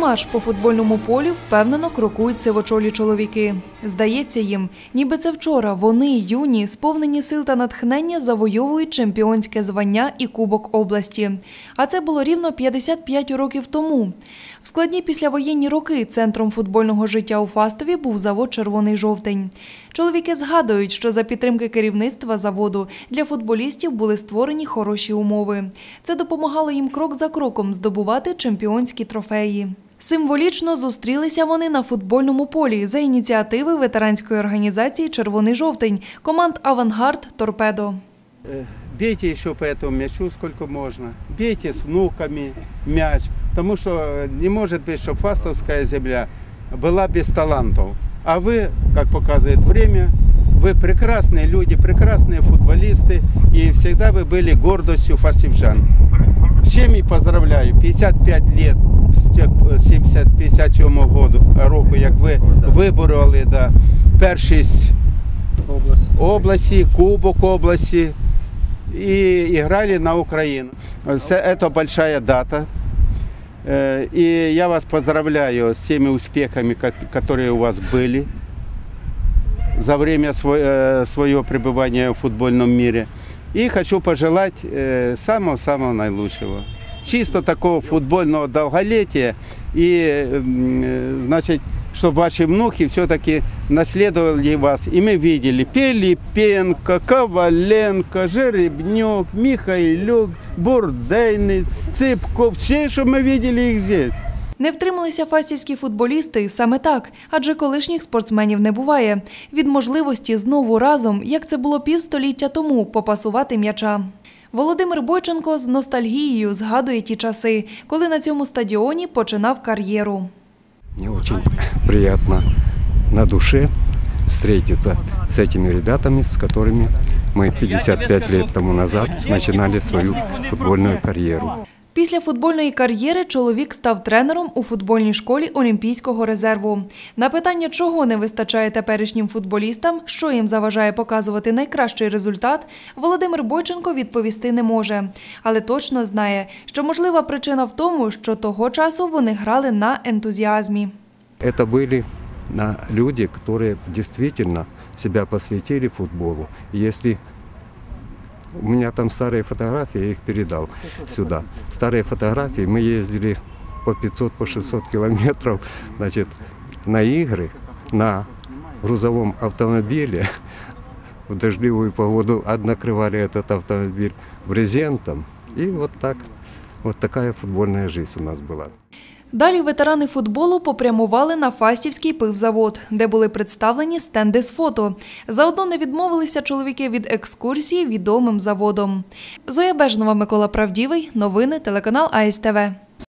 марш по футбольному полю впевнено крокують сивочолі чоловіки. Здається їм, ніби це вчора вони, юні, сповнені сил та натхнення, завойовують чемпіонське звання і Кубок області. А це було рівно 55 років тому. В складні післявоєнні роки центром футбольного життя у Фастові був завод Червоний жовтень. Чоловіки згадують, що за підтримки керівництва заводу для футболістів були створені хороші умови. Це допомагало їм крок за кроком здобувати чемпіонські трофеї Символічно зустрілися вони на футбольному полі за ініціативи ветеранської організації Червоний жовтень команд Авангард Торпедо. Э, Бейте еще по этому мячу сколько можно. Бейте с внуками мяч. Потому что э, не может быть, чтобы фастовская земля была без талантов. А вы, как показывает время, вы прекрасные люди, прекрасные футболисты. И всегда вы были гордостью фастивчан. С чем и поздравляю. 55 лет з тих, е, 70 57 году, року, як ви вибороли да, першість области, Кубок области и играли на Украину. Це- Это большая дата. Э, И я вас поздравляю с теми успехами, ко- которые у вас были За время э, своего пребывания в футбольном мире. И хочу пожелать э, самого-самого наилучшего. Чисто такого футбольного долголетия и, м, э, значит, чтобы ваши внуки все-таки наследовали вас. И мы видели Пилипенко, Коваленко, Жеребнюк, Михайлюк, Бурдейный, Цыпков. Все, чтобы мы видели их здесь. Не втрималися фастівські футболісти саме так, адже колишніх спортсменів не буває. Від можливості знову разом, як це було півстоліття тому, попасувати м'яча. Володимир Бойченко з ностальгією згадує ті часи, коли на цьому стадіоні починав кар'єру. Мне очень приятно на душе встретиться с этими ребятами, с которыми мы 55 лет тому назад начинали свою футбольную карьеру. Після футбольної кар'єри чоловік став тренером у футбольній школі Олімпійського резерву. На питання, чого не вистачає теперішнім футболістам, що їм заважає показувати найкращий результат, Володимир Бойченко відповісти не може. Але точно знає, що можлива причина в тому, що того часу вони грали на ентузіазмі. Это были на, люди, которые действительно себя посвятили футболу. И Если у меня там старые фотографии, я их передал сюда. Старые фотографии, мы ездили по 500, по 600 километров, значит, на игры, на грузовом автомобиле. В дождливую погоду накрывали этот автомобиль брезентом. И вот так, вот такая футбольная жизнь у нас была. Далі ветерани футболу попрямували на Фастівський пивзавод, де були представлені стенди з фото. Заодно не відмовилися чоловіки від екскурсії відомим заводом. Зоя Бежнова, Микола Правдівий. Новини телеканал АСТВ.